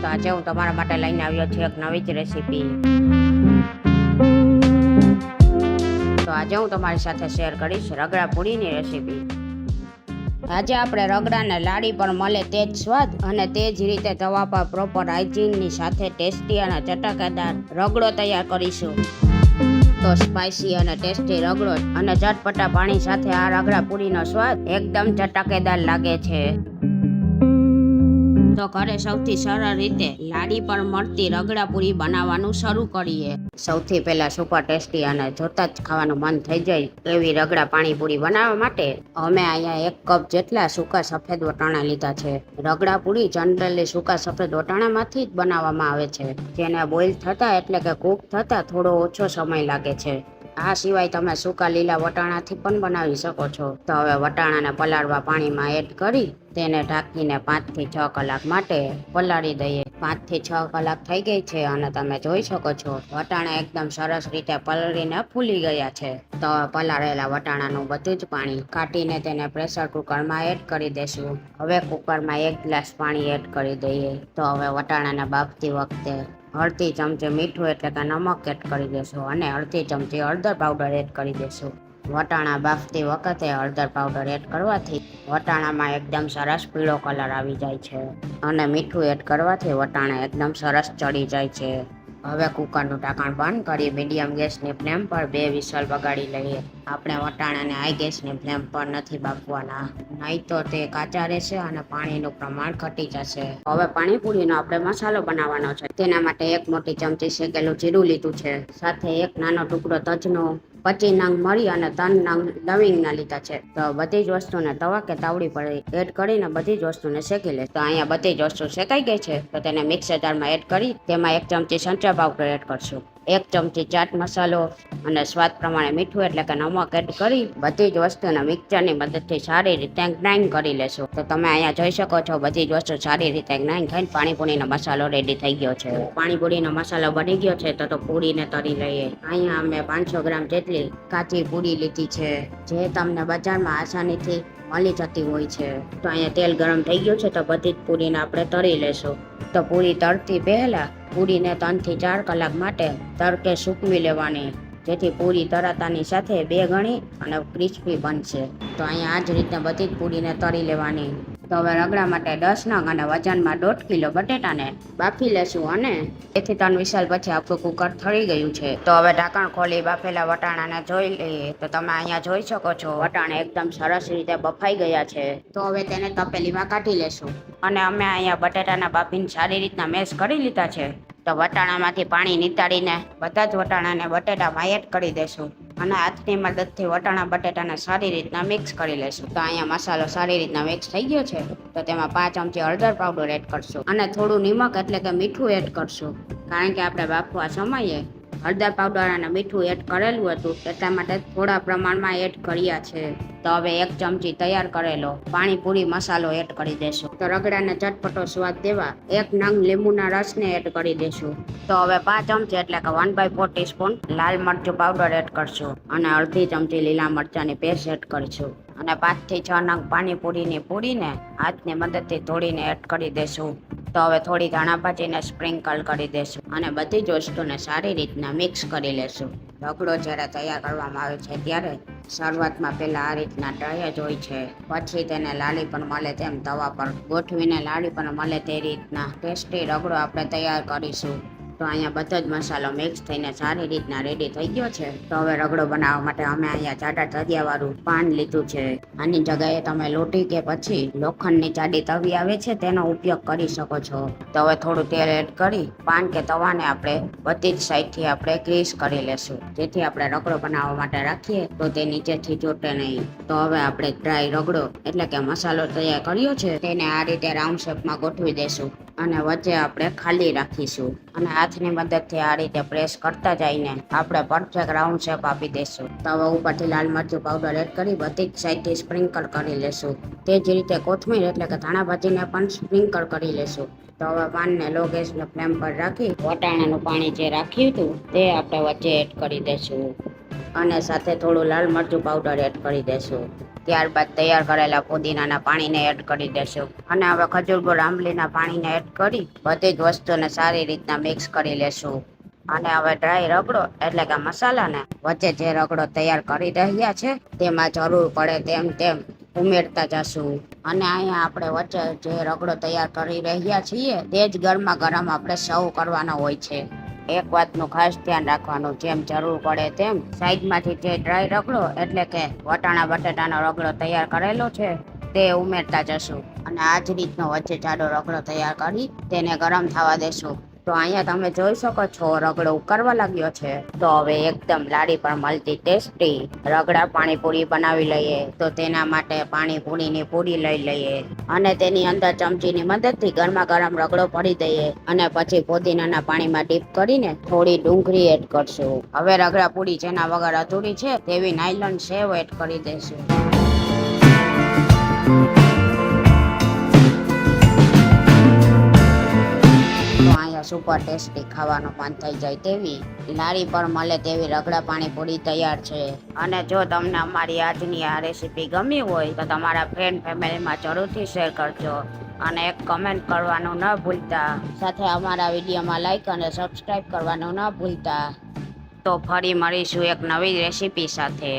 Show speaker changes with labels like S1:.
S1: તો આજે હું તમારા માટે લઈને આવ્યો છું એક નવી જ રેસીપી તો આજે હું તમારી સાથે શેર કરીશ રગડા પૂરીની રેસીપી આજે આપણે રગડાને લાડી પર મળે તે જ સ્વાદ અને તે જ રીતે તવા પર પ્રોપર હાઇજીનની સાથે ટેસ્ટી અને ચટાકેદાર રગડો તૈયાર કરીશું. તો સ્પાઇસી અને ટેસ્ટી રગડો અને ચટપટા પાણી સાથે આ રગડા પૂરીનો સ્વાદ એકદમ ચટાકેદાર લાગે છે. તો ઘરે સૌથી સરળ રીતે લાડી પર મળતી રગડા પૂરી બનાવવાનું શરૂ કરીએ. સૌથી પહેલા સુપર ટેસ્ટી અને જોતા જ ખાવાનું મન થઈ જાય એવી રગડા પાણીપુરી બનાવવા માટે અમે અહીંયા એક કપ જેટલા સૂકા સફેદ વટાણા લીધા છે. રગડા પૂરી જનરલી સૂકા સફેદ વટાણામાંથી જ બનાવવામાં આવે છે. જેને બોઇલ થતા એટલે કે કૂક થતા થોડો ઓછો સમય લાગે છે. આ સિવાય તમે સૂકા લીલા વટાણાથી પણ બનાવી શકો છો. તો હવે વટાણાને પલાળવા પાણીમાં એડ કરી તેને ઢાંકીને પાંચથી છ કલાક માટે પલાળી દઈએ. પાંચથી છ કલાક થઈ ગઈ છે અને તમે જોઈ શકો છો, વટાણા એકદમ સરસ રીતે પલળીને ફૂલી ગયા છે. તો પલાળેલા વટાણાનું બધું જ પાણી કાઢીને તેને પ્રેશર કુકરમાં એડ કરી દેશું. હવે કુકરમાં એક ગ્લાસ પાણી એડ કરી દઈએ. તો હવે વટાણાને બાફતી વખતે અડધી ચમચી મીઠું એટલે કે નમક એડ કરી દેશું અને અડધી ચમચી હળદર પાવડર એડ કરી દેશું. વટાણા બાફતી વખતે હળદર પાવડર એડ કરવાથી વટાણામાં એકદમ સરસ પીળો કલર આવી જાય છે. અને મીઠું એડ કરવાથી વટાણા એકદમ સરસ ચડી જાય છે. હવે કુકરનું ઢાંકણ બંધ કરી મીડિયમ ગેસની ફ્લેમ પર બે વિસલ વગાડી લઈએ. આપણે વટાણાને હાઈ ગેસની ફ્લેમ પર નથી બાફવાના. નહીં તો તે કાચા રહેશે અને પાણીનું પ્રમાણ ઘટી જશે. હવે પાણીપુરીનો આપણે મસાલો બનાવવાનો છે. તેના માટે એક મોટી ચમચી શેકેલું જીરું લીધું છે. સાથે એક નાનો ટુકડો તજનો પચી નંગ મરી અને ત્રણ નંગ લવિંગના લીધા છે. તો બધી જ વસ્તુને તવા કે તાવડી પર એડ કરીને બધી જ વસ્તુને શેકી લે. તો અહીંયા બધી જ વસ્તુ શેકાઈ ગઈ છે. તો તેને મિક્સર જારમાં એડ કરી તેમાં એક ચમચી સંચા પાવડર એડ કરશું. એક ચમચી ચાટ મસાલો અને સ્વાદ પ્રમાણે મીઠું એટલે કે નમક એડ કરી બધી જ વસ્તુને મિક્સરની મદદથી સારી રીતે ગ્રાઇન્ડ કરી લેશું. તો તમે અહીંયા જોઈ શકો છો, બધી જ વસ્તુ સારી રીતે ગ્રાઇન્ડ થઈને પાણીપુરીનો મસાલો રેડી થઈ ગયો છે. પાણીપુરીનો મસાલો બની ગયો છે, તો તો પૂરીને તરી લઈએ. અહીંયા અમે પાંચસો ગ્રામ જેટલી કાચી પૂરી લીધી છે, જે તમને બજારમાં આસાનીથી મળી જતી હોય છે. તો અહીંયા તેલ ગરમ થઈ ગયું છે, તો બધી જ પૂરીને આપણે તરી લેશું. તો પૂરી તરતી પહેલા પૂરીને ત્રણથી ચાર કલાક માટે તડકે સૂકવી લેવાની. જેથી પૂરી તરાતાની સાથે બે ગણી અને ક્રિસ્પી બનશે. તો અહીંયા આ જ રીતે બધી જ પૂરીને તરી લેવાની. તો હવે રગડા માટે દસ નંગ અને વજનમાં દોઢ કિલો બટેટાને બાફી લેશું અને તેથી ત્રણ વિશાલ પછી આપણું કુકર થળી ગયું છે. તો હવે ઢાંકણ ખોલી બાફેલા વટાણાને જોઈ લઈએ. તો તમે અહીંયા જોઈ શકો છો, વટાણા એકદમ સરસ રીતે બફાઈ ગયા છે. તો હવે તેને તપેલીમાં કાઢી લેશું. અને અમે અહીંયા બટેટાના બાફીને સારી રીતના મેશ કરી લીધા છે. તો વટાણામાંથી પાણી નીતાડીને બધા જ વટાણાને બટેટામાં એડ કરી દેશું. અને હાથની મદદથી વટાણા, બટેટાને સારી રીતના મિક્સ કરી લઈશું તો અહીંયા મસાલો સારી રીતના મિક્સ થઈ ગયો છે. તો તેમાં પાંચ ચમચી હળદર પાવડર એડ કરશું. અને થોડું નિમક એટલે કે મીઠું એડ કરશું. કારણ કે આપણે બાફવા સમયે હળદર પાવડર અને મીઠું એડ કરેલું હતું એટલા માટે થોડા પ્રમાણમાં એડ કર્યા છે. તો હવે એક ચમચી તૈયાર કરેલો પાણીપુરી મસાલો એડ કરી દેશું. તો રગડાને ચટપટો સ્વાદ દેવા એક નંગ લીંબુના રસને એડ કરી દેશું. તો હવે પાંચ ચમચી એટલે કે વન બાય ફોર ટીસ્પૂન લાલ મરચું પાવડર એડ કરશું અને અડધી ચમચી લીલા મરચાંની પેસ્ટ એડ કરીશું. અને પાંચથી છ નંગ પાણીપુરીની પૂરીને હાથની મદદથી તોડીને એડ કરી દેશું. તો હવે થોડી ધાણાભાજીને સ્પ્રિંકલ કરી દેશું અને બધી જ વસ્તુને સારી રીતના મિક્સ કરી લેશું. રગડો જ્યારે તૈયાર કરવામાં આવે છે ત્યારે શરૂઆતમાં પહેલાં આ રીતના ડ્રાય જ હોય છે. પછી તેને લાલી પણ મળે તેમ તવા પર ગોઠવીને લાડી પણ મળે તે રીતના ટેસ્ટી રગડો આપણે તૈયાર કરીશું. તો અહીંયા બધો જ મસાલો મિક્સ થઈને સારી રીતના રેડી થઈ ગયો છે. તો હવે રગડો બનાવવા માટે અમે અહીંયા જાડા તરિયાવાળું પાન લીધું છે. આની જગ્યાએ તમે લોટી કે પછી લોખંડની જાડી તવી આવે છે તેનો ઉપયોગ કરી શકો છો. તો હવે થોડું તેલ એડ કરી પાન કે તવાને આપણે બધી જ સાઈડથી આપણે ગ્રીસ કરી લેશું. જેથી આપણે રગડો બનાવવા માટે રાખીએ તો તે નીચેથી ચોટે નહીં. તો હવે આપણે ડ્રાય રગડો એટલે કે મસાલો તૈયાર કર્યો છે તેને આ રીતે રાઉન્ડ શેપમાં ગોઠવી દેશું. અને વચ્ચે આપણે ખાલી રાખીશું. અને હાથની મદદથી આ રીતે પ્રેસ કરતા જઈને આપણે પરફેક્ટ રાઉન્ડ શેપ આપી દઈશું. તવા ઉપરથી લાલ મરચું પાવડર એડ કરી બધી જ સાઈડથી સ્પ્રિંકલ કરી લેશું. તે જ રીતે કોથમીર એટલે કે ધાણા ભાજીને પણ સ્પ્રિંકલ કરી લેશું. તો હવે પાનને લો ગેસને ફ્લેમ પર રાખી વટાણાનું પાણી જે રાખ્યું હતું તે આપણે વચ્ચે એડ કરી દઈશું. અને સાથે થોડું લાલ મરચું પાવડર એડ કરી દેશું ત્યારબાદ તૈયાર કરેલા પુદીનાના પાણીને એડ કરી દેશું. અને હવે ખજૂર ગોળ આંબલીના પાણીને એડ કરી બધી જ વસ્તુને સારી રીતના મિક્સ કરી લેશું. અને હવે ડ્રાય રગડો, એટલે કે મસાલાને વચ્ચે જે રગડો તૈયાર કરી રહ્યા છે, તેમાં જરૂર પડે તેમ તેમ ઉમેરતા જશું. અને અહીંયા આપણે વચ્ચે જે રગડો તૈયાર કરી રહ્યા છીએ, તે જ ગરમા ગરમ આપણે સર્વ કરવાનો હોય છે. એક વાતનું ખાસ ધ્યાન રાખવાનું, જેમ જરૂર પડે તેમ સાઈડમાંથી જે ડ્રાય રગડો, એટલે કે વટાણા બટાટાનો રગડો તૈયાર કરેલો છે, તે ઉમેરતા જશું. અને આ જ રીતનો વચ્ચે જાડો રગડો તૈયાર કરી તેને ગરમ થવા દેશું. તો અહીંયા તમે જોઈ શકો છો, રગડો ઉકળવા લાગ્યો છે. તો હવે એકદમ લાડી પર મળતી ટેસ્ટી રગડા પાણીપુરી બનાવી લઈએ, તો તેના માટે પાણીપુરીની પૂરી લઈ લઈએ. અને તેની અંદર ચમચીની મદદથી ગરમા ગરમ રગડો ભરી દઈએ અને પછી પુદીનાના પાણીમાં ડીપ કરીને થોડી ડુંગળી એડ કરશું. હવે રગડા પૂરી જેના વગર અધૂરી છે, તેવી નાયલોન સેવ એડ કરી દઈશું. સુપર ટેસ્ટી ખાવાનું મન થઈ જાય તેવી લારી પર મળે તેવી રગડા પાણી પૂરી તૈયાર છે. અને જો તમને અમારી આજની આ રેસીપી ગમી હોય તો તમારા ફ્રેન્ડ ફેમિલીમાં જરૂરથી શેર કરજો અને એક કમેન્ટ કરવાનું ન ભૂલતા. સાથે અમારા વિડીયોમાં લાઈક અને સબસ્ક્રાઈબ કરવાનું ન ભૂલતા. તો ફરી મળીશું એક નવી રેસીપી સાથે.